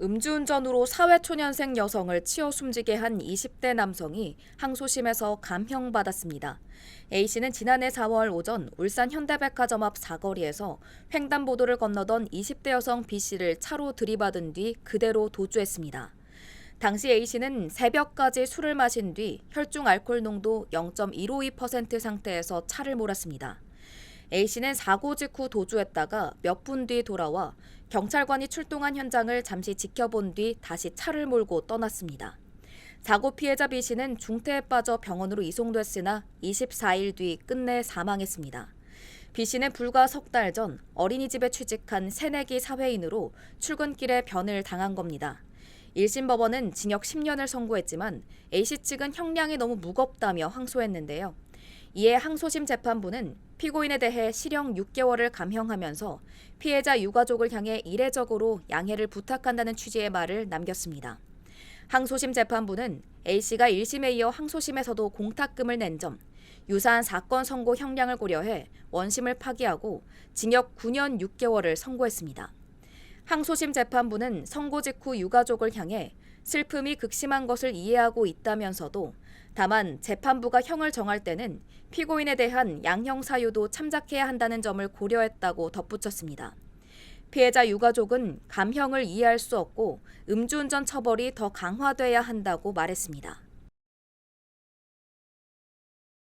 음주운전으로 사회초년생 여성을 치어 숨지게 한 20대 남성이 항소심에서 감형받았습니다. A씨는 지난해 4월 오전 울산 현대백화점 앞 사거리에서 횡단보도를 건너던 20대 여성 B씨를 차로 들이받은 뒤 그대로 도주했습니다. 당시 A씨는 새벽까지 술을 마신 뒤 혈중 알코올 농도 0.152% 상태에서 차를 몰았습니다. A씨는 사고 직후 도주했다가 몇 분 뒤 돌아와 경찰관이 출동한 현장을 잠시 지켜본 뒤 다시 차를 몰고 떠났습니다. 사고 피해자 B씨는 중태에 빠져 병원으로 이송됐으나 24일 뒤 끝내 사망했습니다. B씨는 불과 석 달 전 어린이집에 취직한 새내기 사회인으로 출근길에 변을 당한 겁니다. 1심 법원은 징역 10년을 선고했지만 A씨 측은 형량이 너무 무겁다며 항소했는데요. 이에 항소심 재판부는 피고인에 대해 실형 6개월을 감형하면서 피해자 유가족을 향해 이례적으로 양해를 부탁한다는 취지의 말을 남겼습니다. 항소심 재판부는 A씨가 1심에 이어 항소심에서도 공탁금을 낸 점, 유사한 사건 선고 형량을 고려해 원심을 파기하고 징역 9년 6개월을 선고했습니다. 항소심 재판부는 선고 직후 유가족을 향해 슬픔이 극심한 것을 이해하고 있다면서도 다만 재판부가 형을 정할 때는 피고인에 대한 양형 사유도 참작해야 한다는 점을 고려했다고 덧붙였습니다. 피해자 유가족은 감형을 이해할 수 없고 음주운전 처벌이 더 강화돼야 한다고 말했습니다.